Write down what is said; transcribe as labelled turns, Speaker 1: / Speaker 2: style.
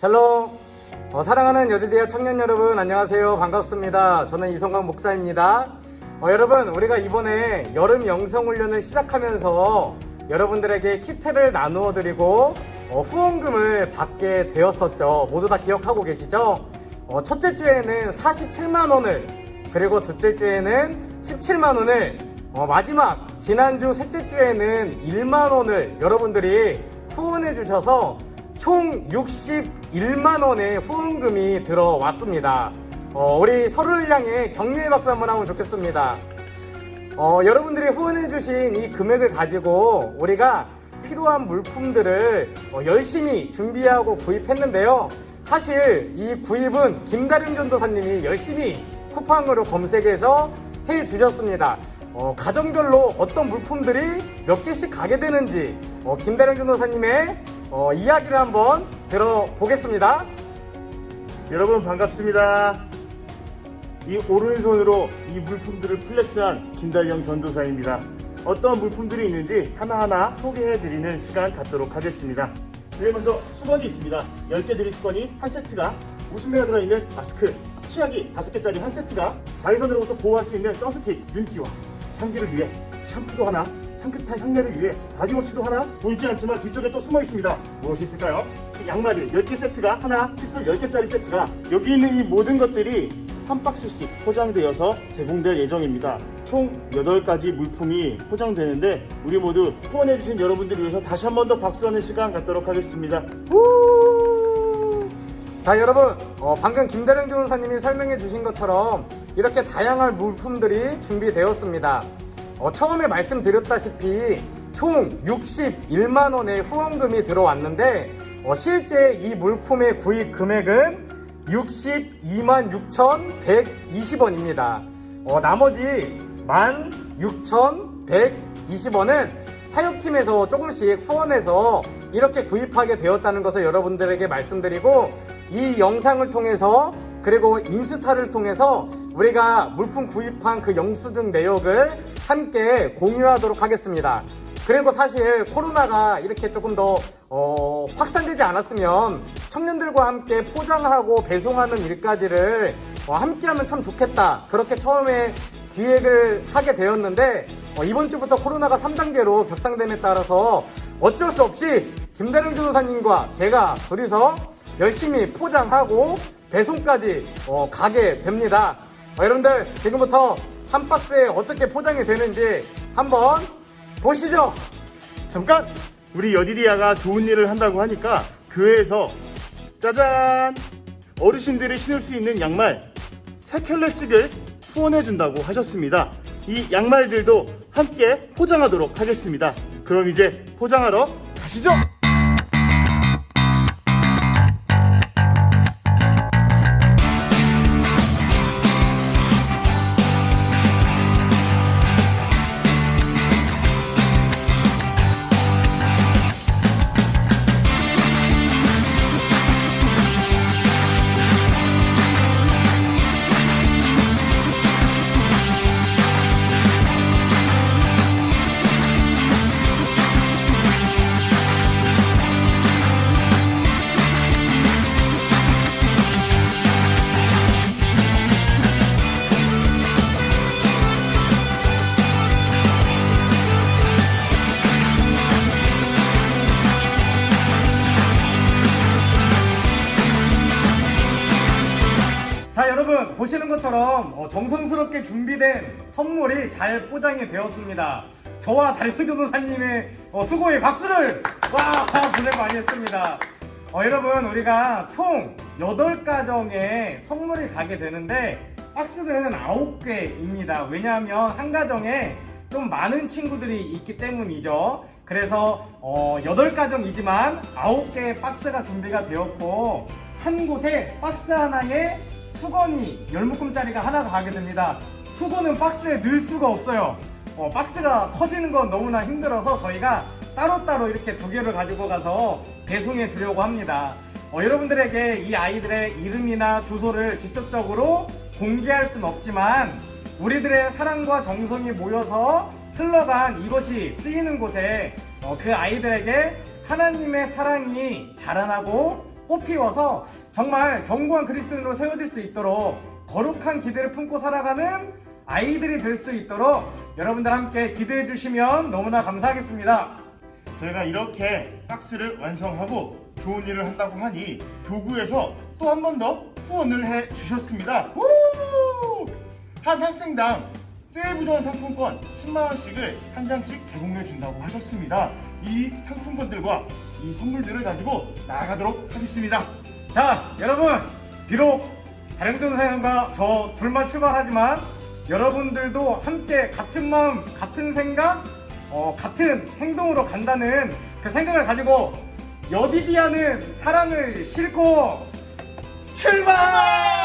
Speaker 1: 샬롬. 어, 사랑하는 여디디아 청년 여러분, 안녕하세요. 반갑습니다. 저는 이성광 목사입니다. 어, 여러분, 우리가 이번에 여름 영성훈련을 시작하면서 여러분들에게 키트를 나누어 드리고 어, 후원금을 받게 되었었죠. 모두 다 기억하고 계시죠? 어, 첫째 주에는 47만원을, 그리고 둘째 주에는 17만원을, 어, 마지막 지난주 셋째 주에는 1만원을 여러분들이 후원해 주셔서 총 61만 원의 후원금이 들어왔습니다. 어, 우리 서로를 향해 격려의 박수 한번 하면 좋겠습니다. 어, 여러분들이 후원해주신 이 금액을 가지고 우리가 필요한 물품들을 어, 열심히 준비하고 구입했는데요. 사실 이 구입은 김다림 전도사님이 열심히 쿠팡으로 검색해서 해 주셨습니다. 어, 가정별로 어떤 물품들이 몇 개씩 가게 되는지 어, 김다림 전도사님의 어, 이야기를 한번 들어보겠습니다.
Speaker 2: 여러분 반갑습니다. 이 오른손으로 이 물품들을 플렉스한 김달령 전도사입니다. 어떤 물품들이 있는지 하나하나 소개해드리는 시간 갖도록 하겠습니다. 먼저 수건이 있습니다. 10개 들이 수건이 한 세트가 50매가 들어있는 마스크, 치약이 5개짜리 한 세트가 자외선으로부터 보호할 수 있는 선스틱, 윤기와 향기를 위해 샴푸도 하나, 향긋한 향내를 위해 바디워시도 하나 보이지 않지만 뒤쪽에 또 숨어 있습니다. 무엇이 있을까요? 그 양말을 10개 세트가 하나, 칫솔 10개짜리 세트가 여기 있는 이 모든 것들이 한 박스씩 포장되어서 제공될 예정입니다. 총 8가지 물품이 포장되는데 우리 모두 후원해주신 여러분들을 위해서 다시 한 번 더 박수하는 시간 갖도록 하겠습니다.
Speaker 1: 자 여러분 어, 방금 김다령 변호사님이 설명해 주신 것처럼 이렇게 다양한 물품들이 준비되었습니다 어, 처음에 말씀드렸다시피 총 61만 원의 후원금이 들어왔는데 어, 실제 이 물품의 구입 금액은 62만 6,120원입니다. 어, 나머지 16,120원은 사역팀에서 조금씩 후원해서 이렇게 구입하게 되었다는 것을 여러분들에게 말씀드리고 이 영상을 통해서 그리고 인스타를 통해서 우리가 물품 구입한 그 영수증 내역을 함께 공유하도록 하겠습니다. 그리고 사실 코로나가 이렇게 조금 더 어, 확산되지 않았으면 청년들과 함께 포장하고 배송하는 일까지를 어, 함께하면 참 좋겠다. 그렇게 처음에 기획을 하게 되었는데 어, 이번 주부터 코로나가 3단계로 격상됨에 따라서 어쩔 수 없이 김다령 변호사님과 제가 둘이서 열심히 포장하고 배송까지 어, 가게 됩니다. 어, 여러분들 지금부터 한 박스에 어떻게 포장이 되는지 한번 보시죠.
Speaker 2: 잠깐! 우리 여디디아가 좋은 일을 한다고 하니까 교회에서 짜잔! 어르신들이 신을 수 있는 양말 세 켤레씩을 후원해 준다고 하셨습니다. 이 양말들도 함께 포장하도록 하겠습니다. 그럼 이제 포장하러 가시죠!
Speaker 1: 보시는 것처럼 어, 정성스럽게 준비된 선물이 잘 포장이 되었습니다. 저와 다림 변호사님의 어, 수고에 박수를 와 고생 많이 했습니다. 어, 여러분 우리가 총 8가정에 선물이 가게 되는데 박스는 9개입니다. 왜냐하면 한 가정에 좀 많은 친구들이 있기 때문이죠. 그래서 어, 8가정이지만 9개의 박스가 준비가 되었고 한 곳에 박스 하나에 수건이 10묶음짜리가 하나가 가게 됩니다. 수건은 박스에 넣을 수가 없어요. 어, 박스가 커지는 건 너무나 힘들어서 저희가 따로따로 이렇게 두 개를 가지고 가서 배송해 주려고 합니다. 어, 여러분들에게 이 아이들의 이름이나 주소를 직접적으로 공개할 수는 없지만 우리들의 사랑과 정성이 모여서 흘러간 이것이 쓰이는 곳에 어, 그 아이들에게 하나님의 사랑이 자라나고 꽃피워서 정말 견고한 그리스도인으로 세워질 수 있도록 거룩한 기대를 품고 살아가는 아이들이 될 수 있도록 여러분들 함께 기도해 주시면 너무나 감사하겠습니다.
Speaker 2: 저희가 이렇게 박스를 완성하고 좋은 일을 한다고 하니 교구에서 또 한 번 더 후원을 해 주셨습니다. 후! 한 학생당 세이브존 상품권 10만 원씩을 한 장씩 제공해 준다고 하셨습니다. 이 상품권들과 이 선물들을 가지고 나아가도록 하겠습니다.
Speaker 1: 자, 여러분, 비록 다령전 사연과 저 둘만 출발하지만 여러분들도 함께 같은 마음, 같은 생각, 어, 같은 행동으로 간다는 그 생각을 가지고 여디디아는 사랑을 싣고 출발!